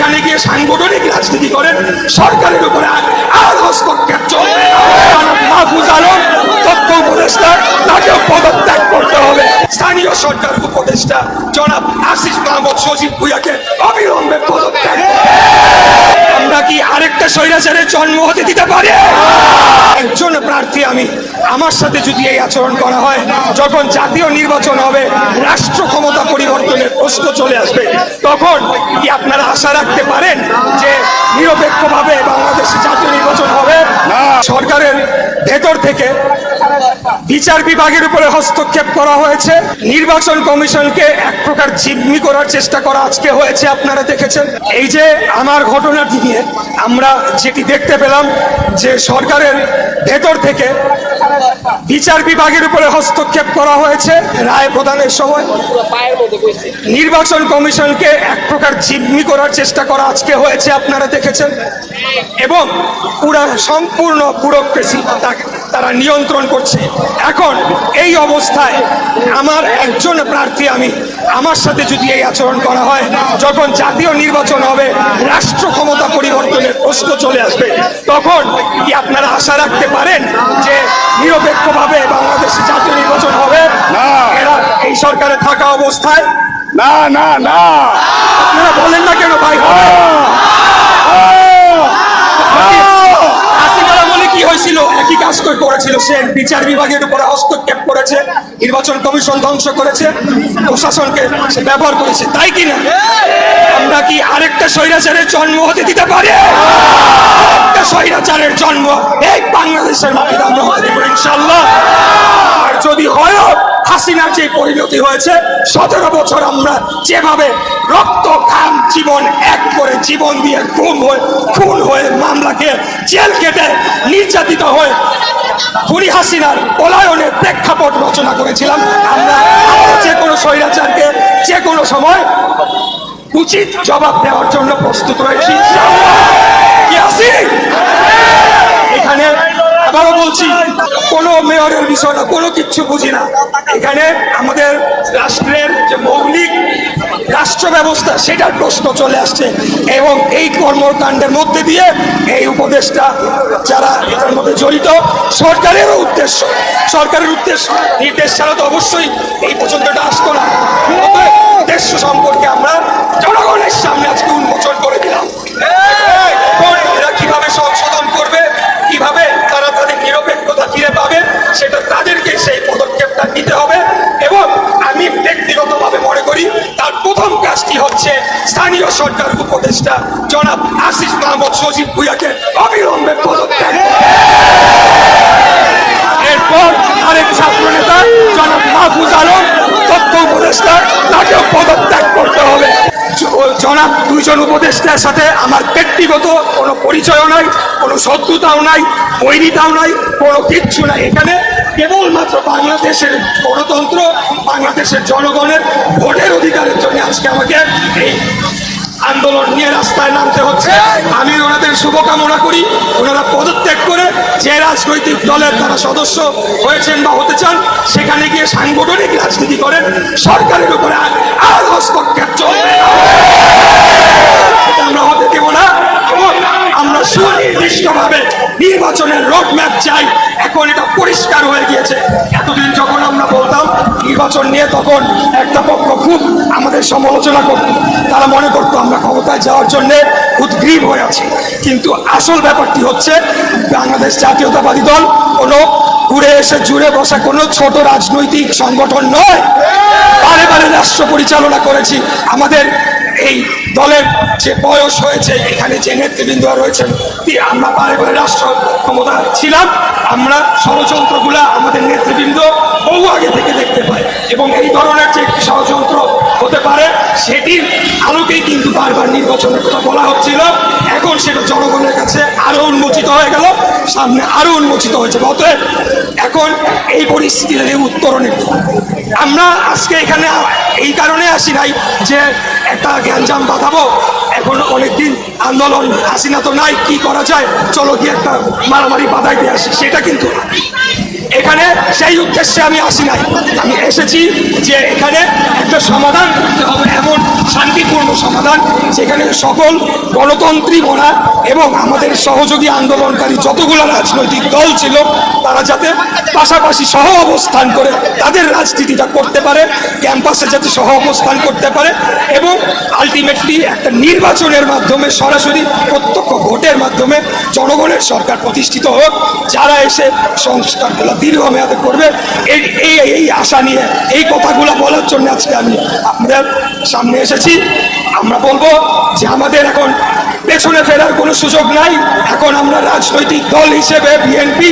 সেখানে গিয়ে সাংগঠনিক রাজনীতি করেন, সরকারের উপরে আর হস্তক্ষেপ চলবে মাহফুজ তথ্য উপদেষ্টা, তাকেও পদত্যাগ করতে হবে। স্থানীয় সরকার উপদেষ্টা জনাব আশিস মাহমুদ সজীব ভুইয়াকে অবিলম্বে পদত্যাগ আমরা কি আরেকটা স্বৈরাচারের জন্ম হতে দিতে পারি? একজন প্রার্থী আমি আমার সাথে যদি এই আচরণ করা হয় যখন জাতীয় নির্বাচন হবে রাষ্ট্র ক্ষমতা পরিবর্তনের প্রশ্ন চলে আসবে। তখন কি আপনারা আশা রাখতে পারেন যে নিরপেক্ষভাবে বাংলাদেশে জাতীয় নির্বাচন হবে? সরকারের ভেতর থেকে বিচার বিভাগের উপরে হস্তক্ষেপ করা হয়েছে। নির্বাচন কমিশনকে এক প্রকার জিম্মি করার চেষ্টা করা আজকে হয়েছে, আপনারা দেখেছেন। এই যে আমার ঘটনাটি নিয়ে আমরা যেটি দেখতে পেলাম, যে সরকারের ভেতর থেকে বিচার বিভাগের উপরে হস্তক্ষেপ করা হয়েছে রায় প্রদানের সময়। নির্বাচন কমিশনকে এক প্রকার জিম্মি করার চেষ্টা করা আজকে হয়েছে, আপনারা দেখেছেন। এবং পুরা সম্পূর্ণ ব্যুরোক্রেসি তারা নিয়ন্ত্রণ করছে। এখন এই অবস্থায় আমার একজন প্রার্থী আমি আমার সাথে যদি এই আচরণ করা হয় যখন জাতীয় নির্বাচন হবে রাষ্ট্র ক্ষমতা পরিবর্তনের প্রশ্ন চলে আসবে। তখন কি আপনারা আশা রাখতে পারেন যে নিরপেক্ষভাবে বাংলাদেশে জাতীয় নির্বাচন হবে? না। এরা এই সরকারে থাকা অবস্থায়? না না না। আপনারা বলেন না কেন ভাই হবে হাসিনা আমলে কি হয়েছিল কাজ করেছিল সে বিচার বিভাগের উপরে হস্তক্ষেপ করেছে, নির্বাচন কমিশন ধ্বংস করেছে, প্রশাসনকে সে ব্যবহার করেছে। তাই কিনা? আমরা কি আরেকটা স্বৈরাচারের জন্ম হতে দিতে পারে। স্বৈরাচারের জন্ম এই বাংলাদেশের ইনশাল্লাহ আর যদি হয় হাসিনার যে পরিণতি হয়েছে, সতেরো বছর আমরা যেভাবে রক্ত খাম জীবন, এক করে জীবন দিয়ে খুন হয়ে খুন হয়ে মামলাকে জেল কেটে নির্যাতিত হয়ে খুনি হাসিনার পলায়নের প্রেক্ষাপট রচনা করেছিলাম, আমরা যে কোনো স্বৈরাচারকে যে কোনো সময় উচিত জবাব দেওয়ার জন্য প্রস্তুত রয়েছি। এখানে আবারও বলছি, কোনো মেয়রের বিষয় না, কোনো কিচ্ছু বুঝি না। এখানে আমাদের রাষ্ট্রের যে মৌলিক রাষ্ট্র ব্যবস্থা সেটার প্রশ্ন চলে আসছে। এবং এই কর্মকাণ্ডের মধ্যে দিয়ে এই উপদেশটা যারা এটার মধ্যে জড়িত, সরকারেরও উদ্দেশ্য, সরকারের উদ্দেশ্য, নির্দেশ ছাড়া তো অবশ্যই এই এটা আসতো না। উদ্দেশ্য সম্পর্কে আমরা জনগণের সামনে আজকে উন্মোচন করে দিলাম। এরা কীভাবে সংশোধন করবে, কীভাবে তারা তাদের নিরপেক্ষতা ফিরে পাবে, সেটা তাদেরকে সেই পদক্ষেপটা নিতে হবে। এবং আমি ব্যক্তিগতভাবে মনে করি, তার কাজটি হচ্ছে স্থানীয় সরকার উপদেষ্টা জনাব আশিস মাহমুদ সজিব ভুইয়াকে অবিলম্বে পদত্যাগ। এরপর আরেক ছাত্র নেতা জনাব মাহফুজ আলম তথ্য উপদেষ্টা তাকেও পদত্যাগ করতে হবে জ- দুইজন উপদেষ্টার সাথে আমার ব্যক্তিগত কোনো পরিচয়ও নাই, কোনো শত্রুতাও নাই, বৈরিতাও নাই, কোনো কিচ্ছু নাই। এখানে কেবলমাত্র বাংলাদেশের গণতন্ত্র, বাংলাদেশের জনগণের ভোটের অধিকারের জন্য আজকে আমাকে এই আন্দোলন নিয়ে রাস্তায় নামতে হচ্ছে। আমি ওনাদের শুভকামনা করি, ওনারা পদত্যাগ করে যে রাজনৈতিক দলের তারা সদস্য হয়েছেন বা হতে চান, সেখানে গিয়ে সাংগঠনিক রাজনীতি করেন। সরকারের উপরে আর হস্তক্ষেপ চলবে না। এটা আমরা হতে দেব না এবং আমরা সুনির্দিষ্টভাবে নির্বাচনের রোডম্যাপ চাই। এখন এটা পরিষ্কার হয়ে গিয়েছে। এতদিন যখন আমরা বলতাম, নির্বাচন নিয়ে তখন একটা পক্ষ খুব আমাদের সমালোচনা করত। তারা মনে করতো, আমরা ক্ষমতায় যাওয়ার জন্য উদ্গ্রীব হয়ে আছি। কিন্তু আসল ব্যাপারটি হচ্ছে, বাংলাদেশ জাতীয়তাবাদী দল কোনো ঘুরে এসে জুড়ে বসা কোনো ছোট রাজনৈতিক সংগঠন নয়। বারে বারে রাষ্ট্র পরিচালনা করেছি। আমাদের এই দলের যে বয়স হয়েছে, এখানে যে নেতৃবৃন্দ রয়েছেন আমরা বারে রাষ্ট্র ক্ষমতা ছিলাম। আমরা ষড়যন্ত্রগুলা আমাদের নেতৃবৃন্দ বহু আগে থেকে দেখতে পাই এবং এই ধরনের যে একটি ষড়যন্ত্র হতে পারে সেটির আলোকেই কিন্তু বারবার নির্বাচনের কথা বলা হচ্ছিল। এখন সেটা জনগণের কাছে আরও উন্মোচিত হয়ে গেল। সামনে আরও উন্মোচিত হয়েছে। অতএব এখন এই পরিস্থিতির এই উত্তরণের আমরা আজকে এখানে এই কারণে আসি নাই যে একটা গ্যাঞ্জাম বাঁধাবো। এখন অনেকদিন আন্দোলন, হাসিনা তো নাই, কি করা যায়? চলো গিয়ে একটা মারামারি বাধাই দিয়ে আসি। সেটা কিন্তু। এখানে সেই উদ্দেশ্যে আমি আসি নাই। আমি এসেছি যে এখানে একটা সমাধান করতে হবে, এমন শান্তিপূর্ণ সমাধান যেখানে সকল গণতন্ত্রী মোনা এবং আমাদের সহযোগী আন্দোলনকারী যতগুলো রাজনৈতিক দল ছিল, তারা যাতে পাশাপাশি সহ অবস্থান করে তাদের রাজনীতিটা করতে পারে, ক্যাম্পাসে যাতে সহ অবস্থান করতে পারে এবং আলটিমেটলি একটা নির্বাচনের মাধ্যমে সরাসরি প্রত্যক্ষ ভোটের মাধ্যমে জনগণের সরকার প্রতিষ্ঠিত হোক, যারা এসে সংস্কারগুলো দীর্ঘমেয়াদে করবে। এই এই এই আশা নিয়ে, এই কথাগুলো বলার জন্য আজকে আমি আপনাদের সামনে এসেছি। আমরা বলব যে আমাদের এখন পেছনে ফেরার কোনো সুযোগ নাই। এখন আমরা রাজনৈতিক দল হিসেবে বিএনপি